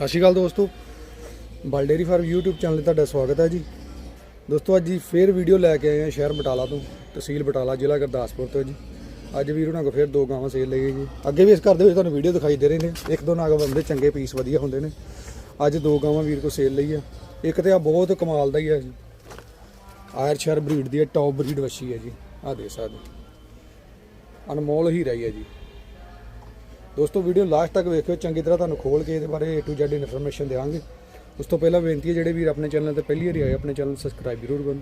ਸਤਿ ਸ਼੍ਰੀ ਅਕਾਲ ਦੋਸਤੋ। ਬਲ ਡੇਰੀ ਫਾਰਮ YouTube ਚੈਨਲ ਤੇ ਤੁਹਾਡਾ ਸਵਾਗਤ ਹੈ ਜੀ। ਦੋਸਤੋ, ਅੱਜ ਜੀ ਫੇਰ ਵੀਡੀਓ ਲੈ ਕੇ ਆਏ ਹਾਂ ਸ਼ਹਿਰ ਬਟਾਲਾ ਤੋਂ, ਤਹਿਸੀਲ ਬਟਾਲਾ, ਜ਼ਿਲ੍ਹਾ ਗੁਰਦਾਸਪੁਰ ਤੋਂ ਜੀ। ਅੱਜ ਵੀਰ ਉਹਨਾਂ ਕੋਲ ਫੇਰ ਦੋ ਗਾਵਾਂ ਸੇਲ ਲਈ ਜੀ। ਅੱਗੇ ਵੀ ਇਸ ਘਰ ਦੇ ਵਿੱਚ ਤੁਹਾਨੂੰ ਵੀਡੀਓ ਦਿਖਾਈ ਦੇ ਰਹੇ ਨੇ। ਇੱਕ ਦੋ ਨਾਗ ਬੰਦੇ ਚੰਗੇ ਪੀਸ ਵਧੀਆ ਹੁੰਦੇ ਨੇ। ਅੱਜ ਦੋ ਗਾਵਾਂ ਵੀਰ ਕੋਲ ਸੇਲ ਲਈ ਆ। ਇੱਕ ਤੇ ਆ ਬਹੁਤ ਕਮਾਲ ਦਾ ਹੀ ਆ ਜੀ। ਆਇਰਸ਼ਰ ਬਰੀਡ ਦੀ ਹੈ ਟੌਪ ਬਰੀਡ ਵੱਛੀ ਹੈ ਜੀ। ਆ ਦੇ ਸਕਦੇ ਅਨਮੋਲ ਹੀ ਹੈ ਜੀ। ਦੋਸਤੋ ਵੀਡੀਓ ਲਾਸਟ ਤੱਕ ਵੇਖਿਓ ਚੰਗੀ ਤਰ੍ਹਾਂ ਤੁਹਾਨੂੰ ਖੋਲ ਕੇ ਇਹਦੇ ਬਾਰੇ A to Z ਇਨਫੋਰਮੇਸ਼ਨ ਦੇਵਾਂਗੇ ਉਸ ਤੋਂ ਪਹਿਲਾਂ ਬੇਨਤੀ ਹੈ ਜਿਹੜੇ ਵੀਰ ਆਪਣੇ ਚੈਨਲ ਤੇ ਪਹਿਲੀ ਵਾਰੀ ਆਏ ਆਪਣੇ ਚੈਨਲ ਨੂੰ ਸਬਸਕ੍ਰਾਈਬ ਜ਼ਰੂਰ ਕਰਨ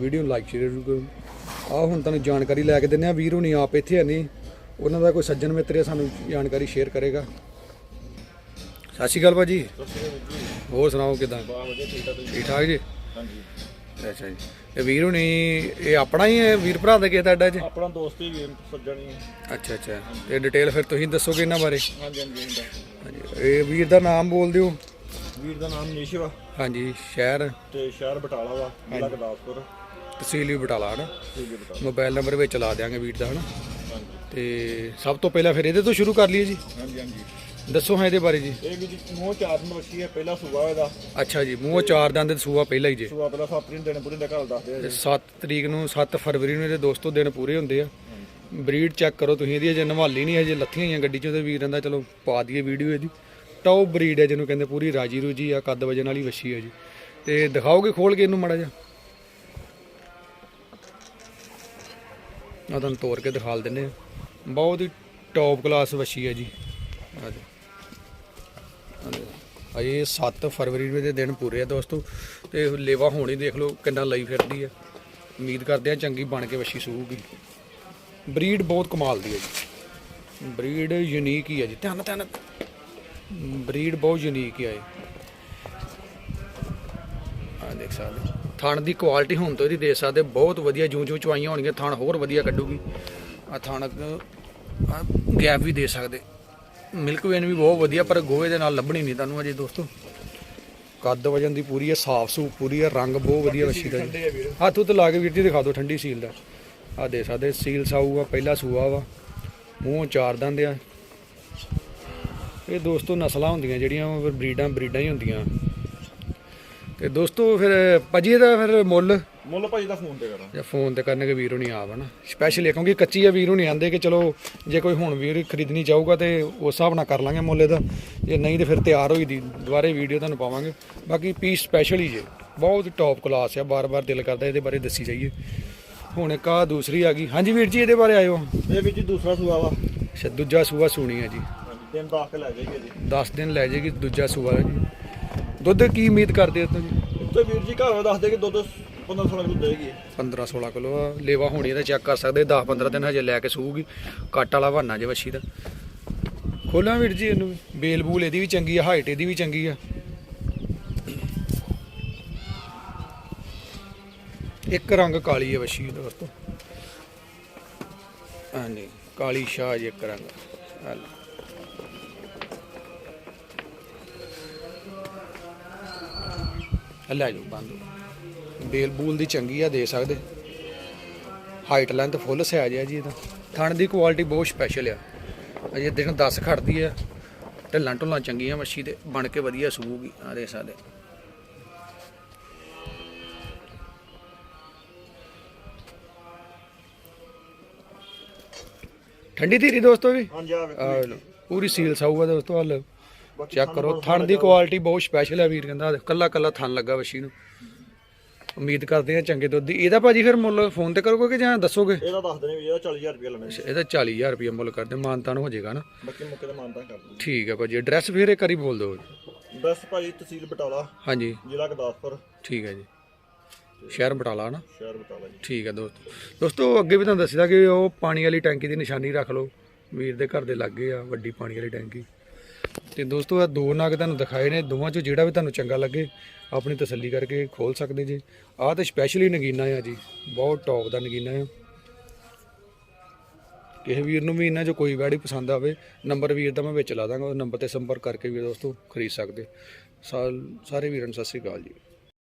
ਵੀਡੀਓ ਨੂੰ ਲਾਈਕ ਸ਼ੇਅਰ ਜ਼ਰੂਰ ਕਰੋ। ਆਹ ਹੁਣ ਤੁਹਾਨੂੰ ਜਾਣਕਾਰੀ ਲੈ ਕੇ ਦਿੰਦੇ ਆ ਵੀਰ ਹੁਣੀ ਆਪ ਇੱਥੇ ਨਹੀਂ। ਉਹਨਾਂ ਦਾ ਕੋਈ ਸੱਜਣ ਮਿੱਤਰ ਹੈ ਸਾਨੂੰ ਜਾਣਕਾਰੀ ਸ਼ੇਅਰ ਕਰੇਗਾ। ਸਤਿ ਸ਼੍ਰੀ ਅਕਾਲ ਭਾਜੀ। ਹੋਰ ਸੁਣਾਓ ਕਿਦਾਂ? ਠੀਕ ਠਾਕ ਜੀ? ਅੱਛਾ ਜੀ। ਇਹ ਵੀਰ ਹੁਣੀ ਇਹ ਆਪਣਾ ਹੀ ਹੈ ਵੀਰ ਭਰਾ ਦਾ ਕੀ ਤੁਹਾਡਾ ਜੀ? ਆਪਣਾ ਦੋਸਤ ਹੀ ਵੀਰ ਸੱਜਣੀ ਹੈ ਅੱਛਾ ਅੱਛਾ। ਤੇ ਡਿਟੇਲ ਫਿਰ ਤੁਸੀਂ ਦੱਸੋਗੇ ਇਹਨਾਂ ਬਾਰੇ? ਹਾਂਜੀ ਹਾਂਜੀ ਹਾਂਜੀ। ਇਹ ਵੀਰ ਦਾ ਨਾਮ ਬੋਲ ਦਿਓ। ਵੀਰ ਦਾ ਨਾਮ ਨੀਸ਼ ਵਾ ਹਾਂਜੀ ਸ਼ਹਿਰ? ਤੇ ਸ਼ਹਿਰ ਬਟਾਲਾ ਵਾ ਜ਼ਿਲ੍ਹਾ ਗੁਰਦਾਸਪੁਰ। ਤਹਿਸੀਲ ਵੀ ਬਟਾਲਾ ਹਨਾ? ਮੋਬਾਈਲ ਨੰਬਰ ਵਿੱਚ ਲਾ ਦਿਆਂਗੇ ਵੀਰ ਦਾ ਹਨਾ? ਤੇ ਸਭ ਤੋਂ ਪਹਿਲਾਂ ਫਿਰ ਇਹਦੇ ਤੋਂ ਸ਼ੁਰੂ ਕਰ ਲਈਏ ਜੀ। ਹਾਂਜੀ ਹਾਂਜੀ। ਦੱਸੋ ਹਾਂ ਇਹਦੇ ਬਾਰੇ ਜੀ। ਇਹ ਵੀ ਜੀ ਮੂੰਹ ਚਾਰ ਦਿਨ ਵੱਛੀ ਹੈ ਪਹਿਲਾ ਸੂਆ ਇਹਦਾ। ਅੱਛਾ ਜੀ ਮੂੰਹ ਚਾਰ ਦੰਦ ਸੂਆ ਪਹਿਲਾਂ ਹੀ ਜੇ। ਸੂਆ ਪਹਿਲਾ ਸੱਤ ਦਿਨ ਦਿਨ ਪੂਰੇ ਦਾ ਘਰ ਦੱਸਦੇ ਆ ਜੀ। 7 ਤਰੀਕ ਨੂੰ 7 ਫਰਵਰੀ ਨੂੰ ਇਹਦੇ ਦੋਸਤੋ ਦਿਨ ਪੂਰੇ ਹੁੰਦੇ ਆ। ਬਰੀਡ ਚੈੱਕ ਕਰੋ ਤੁਸੀਂ ਇਹਦੀ ਅਜੇ ਨਵਾਲੀ ਨਹੀਂ ਹਜੇ ਲੱਥੀਆਂ ਹੋਈਆਂ ਗੱਡੀ ਚੋਂ ਤੇ ਵੀਰਾਂ ਦਾ ਚਲੋ ਪਾ ਦਈਏ ਵੀਡੀਓ ਇਹਦੀ। ਟੌਪ ਬਰੀਡ ਹੈ ਜਿਹਨੂੰ ਕਹਿੰਦੇ ਪੂਰੀ ਰਾਜੀ ਰੂਜੀ ਆ ਕੱਦ ਵਜਨ ਵਾਲੀ ਵੱਛੀ ਹੈ ਜੀ। ਤੇ ਦਿਖਾਓਗੇ ਖੋਲ ਕੇ ਇਹਨੂੰ ਮੜਾ ਜਾ ਆ ਤੁਹਾਨੂੰ ਤੋੜ ਕੇ ਦਿਖਾ ਦਿੰਦੇ ਆ। ਬਹੁਤ ਹੀ ਟੌਪ ਕਲਾਸ ਵੱਛੀ ਹੈ ਜੀ। ਆ ਜੀ। ਅਜੇ 7 ਫਰਵਰੀ ਨੂੰ ਦੇ ਦਿਨ ਪੂਰੇ ਆ ਦੋਸਤੋ, ਤੇ ਲੇਵਾ ਹੋਣੀ ਦੇਖ ਲਓ ਕਿੰਨਾ ਲਈ ਫਿਰਦੀ ਹੈ ਉਮੀਦ ਕਰਦੇ ਆ ਚੰਗੀ ਬਣ ਕੇ ਵੱਛੀ ਸੂਗੀ ਬਰੀਡ ਬਹੁਤ ਕਮਾਲ ਦੀ ਹੈ ਜੀ। ਬਰੀਡ ਯੂਨੀਕ ਹੀ ਹੈ ਜੀ। ਧਿਆਨ ਧਿਆਨ ਬਰੀਡ ਬਹੁਤ ਯੂਨੀਕ ਹੈ ਇਹ। ਆ ਦੇਖ ਸਕਦੇ ਹੋ। ਥਣ ਦੀ ਕੁਆਲਿਟੀ ਹੁਣ ਤੋਂ ਇਹਦੀ ਦੇ ਸਕਦੇ ਬਹੁਤ ਵਧੀਆ ਜੂੰ ਜੂੰ ਚਵਾਈਆਂ ਹੋਣਗੀਆਂ। ਥਣ ਹੋਰ ਵਧੀਆ ਕੱਢੂਗੀ। ਆ ਥਣ ਗੈਪ ਵੀ ਦੇ ਸਕਦੇ। ਮਿਲਕ ਵੇਨ ਵੀ ਬਹੁਤ ਵਧੀਆ ਪਰ ਗੋਹੇ ਦੇ ਨਾਲ ਲੱਭਣੀ ਨਹੀਂ ਤੁਹਾਨੂੰ ਅਜੇ ਦੋਸਤੋ। ਕੱਦ ਵਜਨ ਦੀ ਪੂਰੀ ਹੈ ਸਾਫ਼ ਸੂਫ ਪੂਰੀ ਹੈ ਰੰਗ ਬਹੁਤ ਵਧੀਆ ਵੱਛੀ ਦਾ ਜੀ। ਹੱਥ ਉੱਤੇ ਲਾ ਕੇ ਵੀਰ ਜੀ ਦਿਖਾ ਦਿਓ ਠੰਡੀ ਸੀਲ ਦਾ। ਆ ਦੇ ਸਕਦੇ ਸੀਲ ਸਾਊ ਆ ਪਹਿਲਾ ਸੂਆ ਵਾ। ਮੂੰਹ ਚਾਰ ਦੰਦ ਆ। ਇਹ ਦੋਸਤੋ ਨਸਲਾਂ ਹੁੰਦੀਆਂ ਜਿਹੜੀਆਂ ਬਰੀਡਾਂ ਬਰੀਡਾਂ ਹੀ ਹੁੰਦੀਆਂ। ਤੇ ਦੋਸਤੋ ਫਿਰ ਭਾਜੀ ਇਹਦਾ ਫਿਰ ਮੁੱਲ? ਮੁੱਲ ਭਾਜੀ ਦਾ ਫੋਨ ਤੇ ਕਰਾਂ। ਜਾਂ ਫੋਨ ਤੇ ਕਰਨਗੇ ਵੀਰ ਹੁਣੀ ਆਪ ਹਨਾ। ਸਪੈਸ਼ਲੀ ਕਿਉਂਕਿ ਕੱਚੀ ਆ ਵੀਰ ਹੁਣੀ ਆਂਦੇ ਕਿ ਚਲੋ ਜੇ ਕੋਈ ਹੁਣ ਵੀਰ ਖਰੀਦਣੀ ਚਾਹੂਗਾ ਤੇ ਉਸ ਹਿਸਾਬ ਨਾਲ ਕਰ ਲਾਂਗੇ ਮੁੱਲ ਇਹਦਾ। ਜੇ ਨਹੀਂ ਤੇ ਫਿਰ ਤਿਆਰ ਹੋਈ ਦੀ ਦੁਬਾਰੇ ਵੀਡੀਓ ਤੁਹਾਨੂੰ ਪਾਵਾਂਗੇ। ਬਾਕੀ ਪੀਸ ਸਪੈਸ਼ਲ ਹੀ ਜੇ। ਬਹੁਤ ਟੌਪ ਕਲਾਸ ਆ ਬਾਰ-ਬਾਰ ਦਿਲ ਕਰਦਾ ਇਹਦੇ ਬਾਰੇ ਦੱਸੀ ਜਾਈਏ। ਹੁਣ ਇੱਕ ਆ ਦੂਸਰੀ ਆ ਗਈ। ਹਾਂਜੀ ਵੀਰ ਜੀ ਇਹਦੇ ਬਾਰੇ ਆਇਓ। ਇਹ ਵੀ ਜੀ ਦੂਸਰਾ ਸੂਆ ਵਾ। ਅੱਛਾ ਦੂਜਾ ਸੂਆ ਸੂਣੀ ਆ ਜੀ। ਦਿਨ ਦਾ ਕੇ ਲੈ ਜਾਈਏ ਜੀ 10 ਦਿਨ ਲੈ ਜਾਏਗੀ ਦੂਜਾ ਸੂਆ ਜੀ। ਦੁੱਧ ਕੀ ਉਮੀਦ ਕਰਦੇ ਹੋ ਤੁਸੀਂ? ਤੇ ਵੀਰ ਜੀ ਘਰ ਦੱਸਦੇ ਕਿ ਦੁੱਧ 15 16 ਕਿਲੋ ਦੇਗੀ। 15 16 ਕਿਲੋ ਆ। ਲੇਵਾ ਹੋਣੀ ਇਹਦਾ ਚੈੱਕ ਕਰ ਸਕਦੇ 10 15 ਦਿਨ ਹਜੇ ਲੈ ਕੇ ਸੂਗੀ ਕੱਟ ਵਾਲਾ ਬਹਾਨਾ ਜੇ ਵੱਛੀ ਦਾ। ਖੋਲਾਂ ਵੀਰ ਜੀ ਇਹਨੂੰ ਬੇਲ ਬੂਲ ਇਹਦੀ ਵੀ ਚੰਗੀ ਆ ਹਾਈਟ ਇਹਦੀ ਵੀ ਚੰਗੀ ਆ। ਇੱਕ ਰੰਗ ਕਾਲੀ ਹੈ ਵੱਛੀ ਦੋਸਤੋ। ਹਾਂਜੀ ਕਾਲੀ ਸ਼ਾਹ ਜੇ ਇੱਕ ਰੰਗ। ਆ ਲਓ। ਲੈ ਜਾਓ, ਬੰਦ ਬੇਲ ਬੂਲ ਦੀ ਚੰਗੀ ਆ ਦੇ ਸਕਦੇ। ਹਾਈਟ ਲੈਂਥ ਫੁੱਲ ਸਾਈਜ਼ ਆ ਜੀ ਇਹਦਾ। ਥਣ ਦੀ ਕੁਆਲਿਟੀ ਬਹੁਤ ਸਪੈਸ਼ਲ ਆ। ਅਜੇ ਦਿਨ 10 ਖੜਦੀ ਆ ਢੱਲਾਂ ਢੁੱਲਾਂ ਚੰਗੀਆਂ ਮੱਛੀ ਤੇ ਬਣ ਕੇ ਵਧੀਆ ਸੂਗੀ ਆ ਦੇ ਸਕਦੇ। ਠੰਡੀ ਧੀਰੀ ਦੋਸਤੋ ਵੀ ਹਾਂਜੀ ਆ ਲਓ ਪੂਰੀ ਸੀਲ ਸਾਊਗਾ ਦੋਸਤੋ ਹਲ ਚੈੱਕ ਕਰੋ। ਥਣ ਦੀ ਕੁਆਲਿਟੀ ਬਹੁਤ ਸਪੈਸ਼ਲ ਹੈ ਵੀਰ ਕਹਿੰਦਾ ਕੱਲਾ ਕੱਲਾ ਥਣ ਲੱਗਾ ਵਸ਼ੀ ਨੂੰ। ਉਮੀਦ ਕਰਦੇ ਆ ਚੰਗੇ ਦੁੱਧ ਦੀ। ਇਹਦਾ ਭਾਜੀ ਫਿਰ ਮੁੱਲ ਫੋਨ ਤੇ ਕਰੋਗੇ ਕਿ ਜਾਂ ਦੱਸੋਗੇ? ਇਹਦਾ ਦੱਸਦੇ ਨੇ ਵੀ ਇਹਦਾ 40000 ਰੁਪਏ ਲੈਣੇ ਇਹਦਾ 40000 ਰੁਪਏ ਮੁੱਲ ਕਰਦੇ ਮਾਨਤਾਨ ਹੋ ਜਾਏਗਾ ਨਾ? ਬਾਕੀ ਮੁੱਕੇ ਤੇ ਮਾਨਤਾ ਕਰ ਦੂੰ ਠੀਕ ਹੈ ਭਾਜੀ ਐਡਰੈਸ ਫਿਰ ਇੱਕ ਵਾਰੀ ਬੋਲ ਦਿਓ ਬਸ ਭਾਜੀ ਤਹਿਸੀਲ ਬਟਾਲਾ ਹਾਂਜੀ। ਜ਼ਿਲ੍ਹਾ ਗੁਰਦਾਸਪੁਰ। ਠੀਕ ਹੈ ਜੀ। ਸ਼ਹਿਰ ਬਟਾਲਾ ਨਾ ਸ਼ਹਿਰ ਬਟਾਲਾ ਜੀ। ਠੀਕ ਹੈ ਦੋਸਤੋ। ਦੋਸਤੋ ਅੱਗੇ ਵੀ ਤੁਹਾਨੂੰ ਦੱਸਿਆ ਕਿ ਉਹ ਪਾਣੀ ਵਾਲੀ ਟੈਂਕੀ ਦੀ ਨਿਸ਼ਾਨੀ ਰੱਖ ਲਓ। ਵੀਰ ਦੇ ਘਰ ਦੇ ਲਾਗੇ ਆ ਵੱਡੀ ਪਾਣੀ ਵਾਲੀ ਟੈਂਕੀ। ਤੇ ਦੋਸਤੋ ਇਹ ਦੋ ਨਗ ਤੁਹਾਨੂੰ ਦਿਖਾਏ ਨੇ, ਦੋਵਾਂ ਚੋਂ ਜਿਹੜਾ ਵੀ ਤੁਹਾਨੂੰ ਚੰਗਾ ਲੱਗੇ, ਆਪਣੀ ਤਸੱਲੀ ਕਰਕੇ ਖੋਲ ਸਕਦੇ ਜੀ। ਆਹ ਤੇ ਸਪੈਸ਼ਲੀ ਨਗੀਨਾ ਆ ਜੀ, ਬਹੁਤ ਟੌਪ ਦਾ ਨਗੀਨਾ ਆ। ਕਿਸੇ ਵੀਰ ਨੂੰ ਵੀ ਇਹਨਾਂ 'ਚੋਂ ਕੋਈ ਵੈੜੀ ਪਸੰਦ ਆਵੇ ਨੰਬਰ ਵੀਰ ਦਾ ਮੈਂ ਵਿੱਚ ਲਾ ਦਾਂਗਾ, ਉਹ ਨੰਬਰ ਤੇ ਸੰਪਰਕ ਕਰਕੇ ਵੀ ਦੋਸਤੋ ਖਰੀਦ ਸਕਦੇ। ਸਾ- ਸਾਰੇ ਵੀਰਾਂ ਨੂੰ ਸਤਿ ਸ੍ਰੀ ਅਕਾਲ ਜੀ।